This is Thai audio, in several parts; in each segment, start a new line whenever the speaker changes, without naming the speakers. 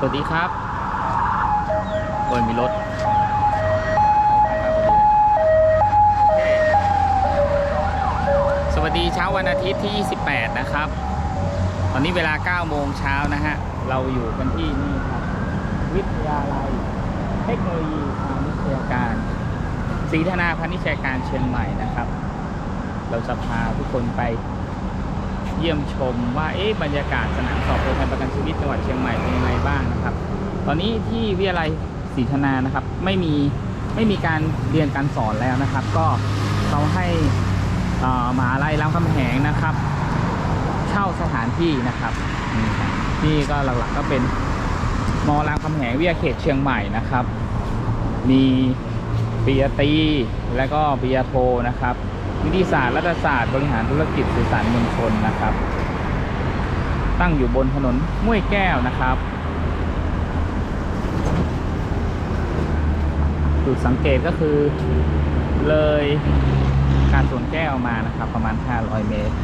สวัสดีครับโอ้ยมีรถสวัสดีเช้าวันอาทิตย์ที่ 28 นะครับ ตอนนี้เวลา 9 โมงเช้านะฮะ เราอยู่กันที่นี่ครับ วิทยาลัย เทคโนโลยีพาณิชยการศรีธนาพาณิชยการเชียงใหม่นะครับ เราจะพาทุกคนไป เยี่ยมชมว่าเอ๊ะบรรยากาศสนามสอบตัวแทนประกันชีวิตจังหวัดเชียงใหม่เป็นยังไงบ้างนะครับ ตอนนี้ที่วิทยาลัยศรีธนานะครับ ไม่มีไม่มีการเรียนการสอนแล้วนะครับ ก็เขาให้อ่อมหาลัยรามคำแหงนะครับ เช่าสถานที่นะครับนี่ครับที่ก็หลักๆก็เป็นมอรามคำแหงวิทยาเขตเชียงใหม่นะครับ มีปริญญาตรีและก็ปริญญาโทนะครับ นิติศาสตร์รัฐศาสตร์บริหารธุรกิจสื่อสารมวลชนนะครับ ตั้งอยู่บนถนนม้วยแก้วนะครับจุดสังเกตก็คือเลยการสวนแก้วมานะครับ ประมาณ 500 เมตร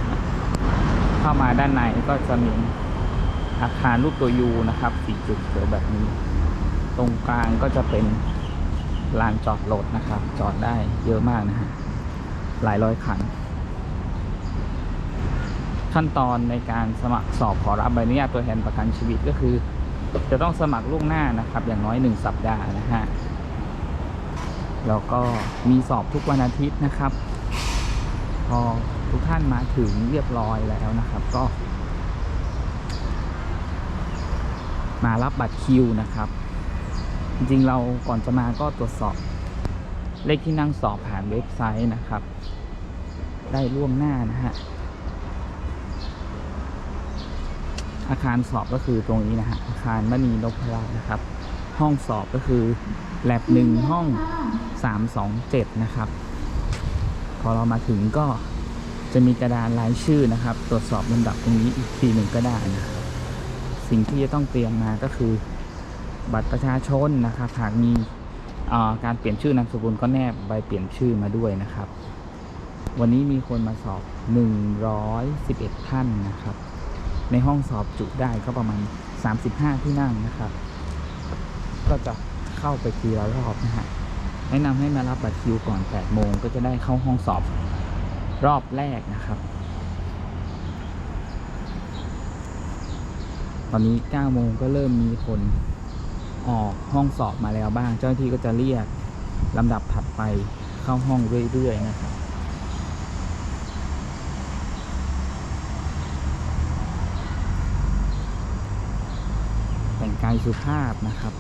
เข้ามาด้านในก็จะมีอาคารรูปตัวยูนะครับสี่จุดเขียวแบบนี้ ตรงกลางก็จะเป็นลานจอดรถนะครับ จอดได้เยอะมากนะฮะ หลายร้อยคัน ขั้นตอนในการสมัครสอบขอรับใบอนุญาตตัวแทนประกันชีวิตก็คือ จะต้องสมัครล่วงหน้านะครับ อย่างน้อยหนึ่งสัปดาห์นะฮะแล้วก็มีสอบทุกวันอาทิตย์นะครับ พอทุกท่านมาถึงเรียบร้อยแล้วนะครับ ก็ มารับบัตรคิวนะครับ จริงๆเราก่อนจะมาก็ตรวจสอบ เลขที่นั่งสอบผ่านเว็บไซต์นะครับ ได้ล่วงหน้านะฮะอาคารสอบก็คือตรงนี้นะฮะอาคารมณีนพรัตน์นะครับ ห้องสอบก็คือแลบหนึ่งห้องสามสองเจ็ดนะครับ พอเรามาถึงก็จะมีกระดานรายชื่อนะครับ ตรวจสอบลำดับตรงนี้อีกทีหนึ่งก็ได้นะครับสิ่งที่จะต้องเตรียมมาก็คือ บัตรประชาชนนะครับหากมี การเปลี่ยนชื่อนามสกุลก็แนบใบเปลี่ยนชื่อมาด้วยนะครับ วันนี้มีคนมาสอบ 111 ท่านนะครับ ในห้องสอบจุได้ก็ประมาณ 35 ที่นั่งนะครับ ก็จะเข้าไปทีละรอบนะฮะแนะนำให้มารับบัตรคิวก่อน 8 โมงก็จะได้เข้าห้องสอบรอบแรกนะครับ ตอนนี้ 9 โมงก็เริ่มมีคน ออกห้องสอบมาแล้วบ้าง เจ้าหน้าที่ก็จะเรียกลำดับถัดไปเข้าห้องเรื่อยๆนะครับแต่งกายสุภาพนะครับ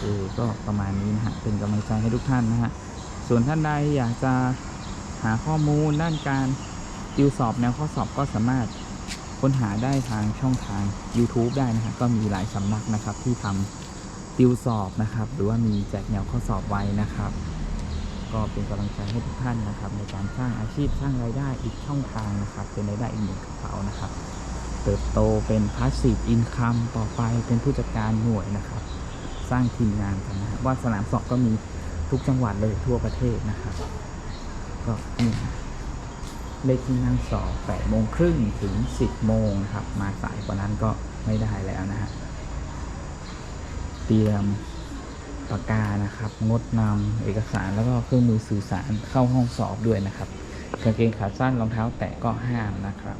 เออก็ประมาณนี้นะฮะเป็นกำลังใจให้ทุกท่านนะฮะส่วนท่านใดอยากจะหาข้อมูลด้านการติวสอบแนวข้อสอบก็สามารถ ค้นหาได้ทางช่องทาง YouTube ได้นะครับก็มีหลายสำนักนะครับที่ทำติวสอบนะครับ หรือว่ามีแจกแนวข้อสอบไว้นะครับ ก็เป็นกำลังใจให้ทุกท่านนะครับ ในการสร้างอาชีพสร้างรายได้อีกช่องทางนะครับ เป็นรายได้อีกหนึ่งกระเป๋านะครับ เติบโตเป็นพาสซีฟอินคัมต่อไปเป็นผู้จัดการหน่วยนะครับ สร้างทีมงานกันนะครับว่าสนามสอบก็มีทุกจังหวัดเลยทั่วประเทศนะครับ ก็นี่ เลขที่นั่งสอบ8โมงครึ่งถึง 10 โมงครับ มาสายกว่านั้นก็ไม่ได้แล้วนะฮะ เตรียมปากกานะครับ งดนำเอกสารแล้วก็เครื่องมือสื่อสารเข้าห้องสอบด้วยนะครับ กางเกงขาสั้นรองเท้าแตะก็ห้ามนะครับ